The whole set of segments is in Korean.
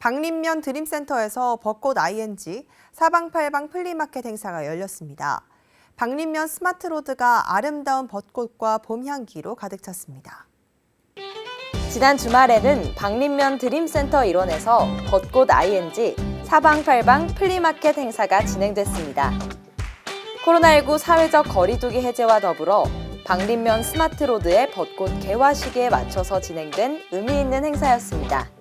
박림면 드림센터에서 벚꽃 ING 사방팔방 플리마켓 행사가 열렸습니다. 박림면 스마트로드가 아름다운 벚꽃과 봄 향기로 가득 찼습니다. 지난 주말에는 박림면 드림센터 일원에서 벚꽃 ING 사방팔방 플리마켓 행사가 진행됐습니다. 코로나19 사회적 거리두기 해제와 더불어 박림면 스마트로드의 벚꽃 개화 시기에 맞춰서 진행된 의미 있는 행사였습니다.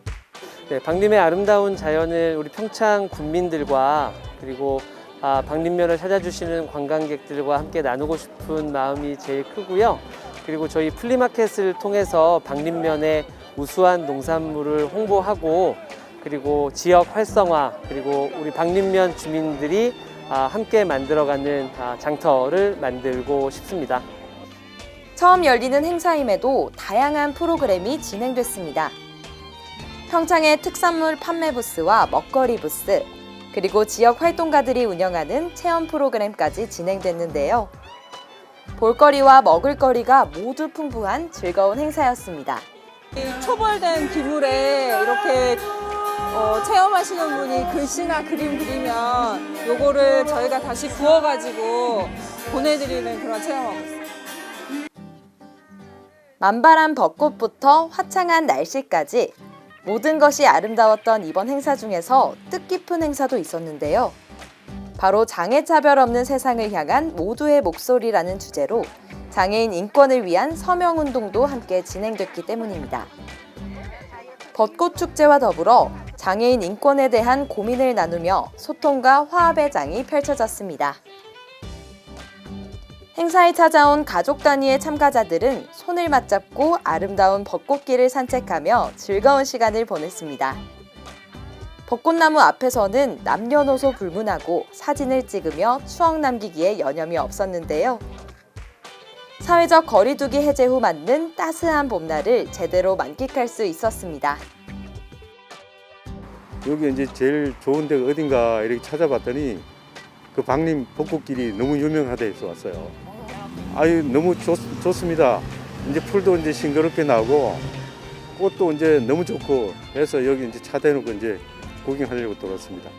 네, 박림의 아름다운 자연을 우리 평창 군민들과 그리고 아, 박림면을 찾아주시는 관광객들과 함께 나누고 싶은 마음이 제일 크고요. 그리고 저희 플리마켓을 통해서 박림면의 우수한 농산물을 홍보하고 그리고 지역 활성화 그리고 우리 박림면 주민들이 아, 함께 만들어가는 아, 장터를 만들고 싶습니다. 처음 열리는 행사임에도 다양한 프로그램이 진행됐습니다. 평창의 특산물 판매 부스와 먹거리 부스, 그리고 지역 활동가들이 운영하는 체험 프로그램까지 진행됐는데요. 볼거리와 먹을거리가 모두 풍부한 즐거운 행사였습니다. 초벌된 기물에 이렇게 어, 체험하시는 분이 글씨나 그림 그리면 요거를 저희가 다시 구워가지고 보내드리는 그런 체험하고 있어요. 만발한 벚꽃부터 화창한 날씨까지 모든 것이 아름다웠던 이번 행사 중에서 뜻깊은 행사도 있었는데요. 바로 장애 차별 없는 세상을 향한 모두의 목소리라는 주제로 장애인 인권을 위한 서명 운동도 함께 진행됐기 때문입니다. 벚꽃 축제와 더불어 장애인 인권에 대한 고민을 나누며 소통과 화합의 장이 펼쳐졌습니다. 행사에 찾아온 가족 단위의 참가자들은 손을 맞잡고 아름다운 벚꽃길을 산책하며 즐거운 시간을 보냈습니다. 벚꽃나무 앞에서는 남녀노소 불문하고 사진을 찍으며 추억 남기기에 여념이 없었는데요. 사회적 거리두기 해제 후 맞는 따스한 봄날을 제대로 만끽할 수 있었습니다. 여기 이제 제일 좋은 데가 어딘가 이렇게 찾아봤더니 그 박림 벚꽃길이 너무 유명하다 해서 왔어요. 아유 너무 좋, 좋습니다. 이제 풀도 이제 싱그럽게 나고 꽃도 이제 너무 좋고 해서 여기 이제 차 대놓고 이제 구경하려고 들어왔습니다.